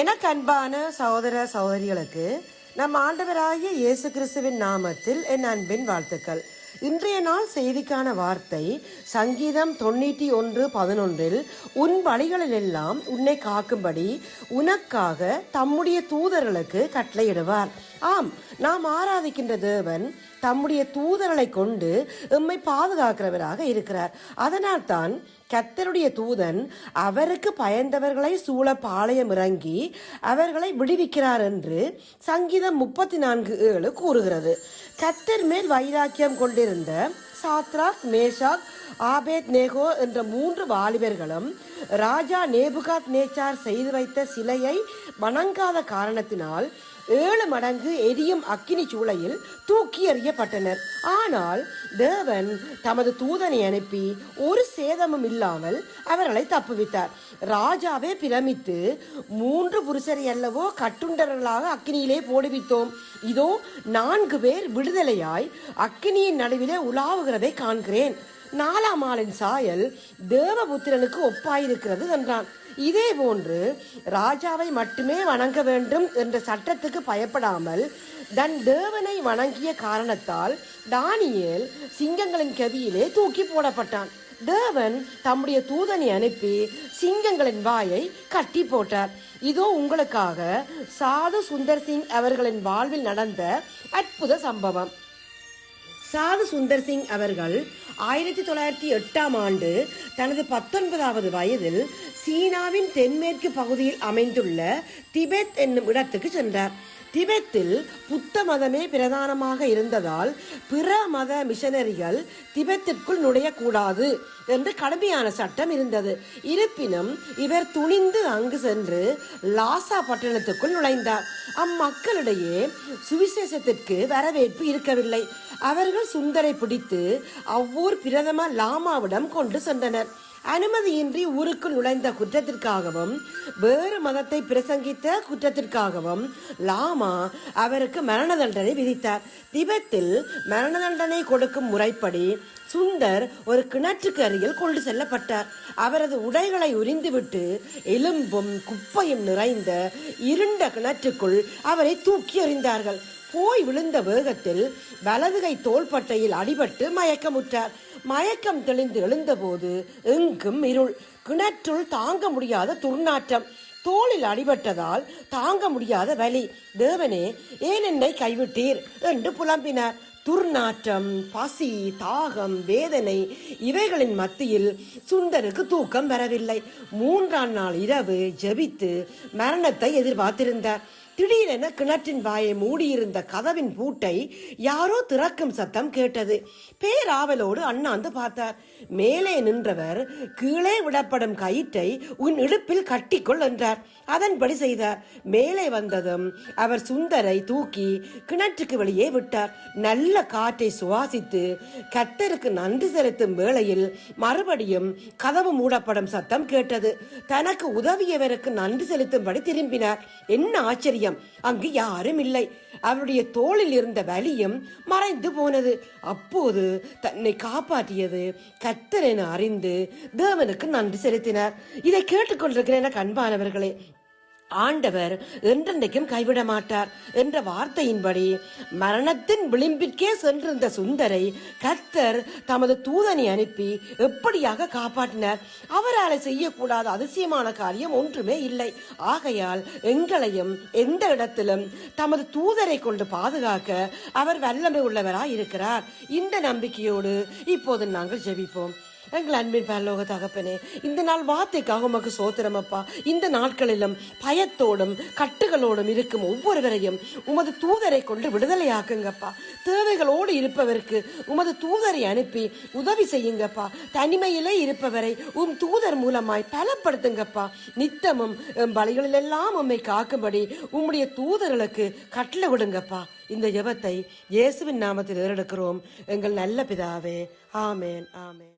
எனக்கு அன்பான சகோதர சகோதரிகளுக்கு நம் ஆண்டவராகிய இயேசு கிறிஸ்துவின் நாமத்தில் என் அன்பின் வாழ்த்துக்கள். இன்றைய நாள் செய்திக்கான வார்த்தை சங்கீதம் தொண்ணூற்றி ஒன்று பதினொன்றில் உன் வழிகளிலெல்லாம் உன்னை காக்கும்படி உனக்காக தம்முடைய தூதர்களுக்கு கட்டளையிடுவார். ஆம் நாம் ஆராதிக்கின்ற தேவன் தம்முடைய தூதர்களை கொண்டு எம்மை பாதுகாக்கிறவராக இருக்கிறார். அதனால் தான் கத்தருடைய தூதன் அவருக்கு பயந்தவர்களை சூழ பாளையம் இறங்கி அவர்களை விடுவிக்கிறார் என்று சங்கீதம் முப்பத்தி நான்கு ஏழு கூறுகிறது. கத்தர் மேல் வைராக்கியம் கொண்டிருந்த சாத்ராக் மேஷாக் ஆபேத் நேகோ என்ற மூன்று வாலிபர்களும் ராஜா நேபுகாத் நேச்சார் செய்து வைத்த சிலையை வணங்காத காரணத்தினால் ஏழு மடங்கு எரியும் அக்கினி சூளையில் தூக்கி எறியப்பட்டனர். ஆனால் தேவன் தமது தூதனை அனுப்பி ஒரு சேதமும் இல்லாமல் அவர்களை தப்புவித்தார். ராஜாவே பிரமித்து மூன்று புருஷரை அல்லவோ கட்டுண்டர்களாக அக்கினியிலே போடுவித்தோம். இதோ நான்கு பேர் விடுதலையாய் அக்கினியின் நடுவிலே உலாவுகிறதை காண்கிறேன். நாலாம் ஆளின் சாயல் தேவபுத்திரனுக்கு ஒப்பாயிருக்கிறது என்றான். இதே போன்று ராஜாவை மட்டுமே வணங்க வேண்டும் என்ற சட்டத்துக்கு பயப்படாமல் தன் தேவனை வணங்கிய காரணத்தால் தானியேல் சிங்கங்களின் கவியிலே தூக்கி போடப்பட்டான். தேவன் தம்முடைய தூதனை அனுப்பி சிங்கங்களின் வாயை கட்டி போட்டார். இதோ உங்களுக்காக சாது சுந்தர் சிங் அவர்களின் வாழ்வில் நடந்த அற்புத சம்பவம். சாது சுந்தர் சிங் அவர்கள் ஆயிரத்தி தொள்ளாயிரத்தி எட்டாம் ஆண்டு தனது பத்தொன்பதாவது வயதில் சீனாவின் தென்மேற்கு பகுதியில் அமைந்துள்ள திபெத் என்னும் இடத்துக்கு சென்றார். திபெத்தில் புத்த மதமே பிரதானமாக இருந்ததால் பிற மத மிஷனரிகள் திபெத்திற்குள் நுழையக்கூடாது என்று கடுமையான சட்டம் இருந்தது. இருப்பினும் இவர் துணிந்து அங்கு சென்று லாசா பட்டணத்துக்குள் நுழைந்தார். அம்மக்களிடையே சுவிசேஷத்திற்கு வரவேற்பு இருக்கவில்லை. அவர்கள் சுந்தரை பிடித்து அவ்வூர் பிரதம லாமாவிடம் கொண்டு சென்றனர். அனுமதியின்றி ஊருக்குள் நுழைந்த குற்றத்திற்காகவும் வேறு மதத்தை பிரசங்கித்த குற்றத்திற்காகவும் லாமா அவருக்கு மரண தண்டனை விதித்தார். திபெத்தில் மரண தண்டனை கொடுக்கும் முறைப்படி சுந்தர் ஒரு கிணற்றுக்கு அருகில் கொண்டு செல்லப்பட்டார். அவரது உடைகளை உரிந்துவிட்டு எலும்பும் குப்பையும் நிறைந்த இருண்ட கிணற்றுக்குள் அவரை தூக்கி எறிந்தார்கள். போய் விழுந்த வேகத்தில் வலதுகை தோள்பட்டையில் அடிபட்டு மயக்கமுற்றார். மயக்கம் தெளிந்து எழுந்தபோது எங்கும் இருள். கிணற்றுள் தாங்க முடியாத துர்நாற்றம். தோளில் அடிபட்டதால் தாங்க முடியாத வலி. தேவனே ஏன் என்னை கைவிட்டீர்? என்று புலம்பினார். துர்நாற்றம் பசி தாகம் வேதனை இவைகளின் மத்தியில் சுந்தருக்கு தூக்கம் வரவில்லை. மூன்றாம் நாள் இரவு ஜெபித்து மரணத்தை எதிர்பார்த்திருந்தார். திடீரென கிணற்றின் வாயை மூடியிருந்த கதவின் பூட்டை யாரோ திறக்கும் சத்தம் கேட்டது. பேராவலோடு அண்ணாந்து பார்த்தார். மேலே நின்றவர் கீழே விடப்படும் கயிற்றை உன் இடுப்பில் கட்டிக்கொள் என்றார். அதன்படி செய்தார். மேலே வந்ததும் அவர் சுந்தரை தூக்கி கிணற்றுக்கு வெளியே விட்டார். நல்ல காற்றை சுவாசித்து கத்தருக்கு நன்றி செலுத்தும் வேளையில் மறுபடியும் கதவு மூடப்படும் சத்தம் கேட்டது. தனக்கு உதவியவருக்கு நன்றி செலுத்தும்படி திரும்பினார். என்ன ஆச்சரியம்! அங்கு யாரும் இல்லை அவருடைய தோளில் இருந்த வலியும் மறைந்து போனது. அப்போது தன்னை காப்பாற்றியது கத்தர் என அறிந்து தேவனுக்கு நன்றி செலுத்தினார். இதை கேட்டுக்கொண்டிருக்கிறேன் எனக்கு அன்பானவர்களே ஆண்டவர் என்றென்றைக்கும் கைவிட மாட்டார் என்ற வார்த்தையின்படி மரணத்தின் விளிம்பிற்கே சென்றிருந்த சுந்தரை கர்த்தர் தமது தூதனை அனுப்பி எப்படியாக காப்பாற்றினார்? அவரால் செய்யக்கூடாத அதிசயமான காரியம் ஒன்றுமே இல்லை. ஆகையால் எங்களையும் எந்த இடத்திலும் தமது தூதரை கொண்டு பாதுகாக்க அவர் வல்லமை உள்ளவராய் இருக்கிறார் இந்த நம்பிக்கையோடு இப்போது நாங்கள் ஜெபிப்போம். எங்கள் அன்பின் பரலோக தகப்பனே இந்த நாள் வார்த்தைக்காக உமக்கு சோத்திரமப்பா இந்த நாட்களிலும் பயத்தோடும் கட்டுகளோடும் இருக்கும் ஒவ்வொருவரையும் உமது தூதரை கொண்டு விடுதலையாக்குங்கப்பா தேவைகளோடு இருப்பவருக்கு உமது தூதரை அனுப்பி உதவி செய்யுங்கப்பா தனிமையிலே இருப்பவரை உம் தூதர் மூலமாய் பலப்படுத்துங்கப்பா நித்தமும் எம் பலிகளிலெல்லாம் உம்மை காக்கும்படி உம்முடைய தூதர்களுக்கு கட்டளை விடுங்கப்பா இந்த யபத்தை இயேசுவின் நாமத்தில் ஏறெடுக்கிறோம். எங்கள் நல்ல பிதாவே ஆமேன் ஆமேன்.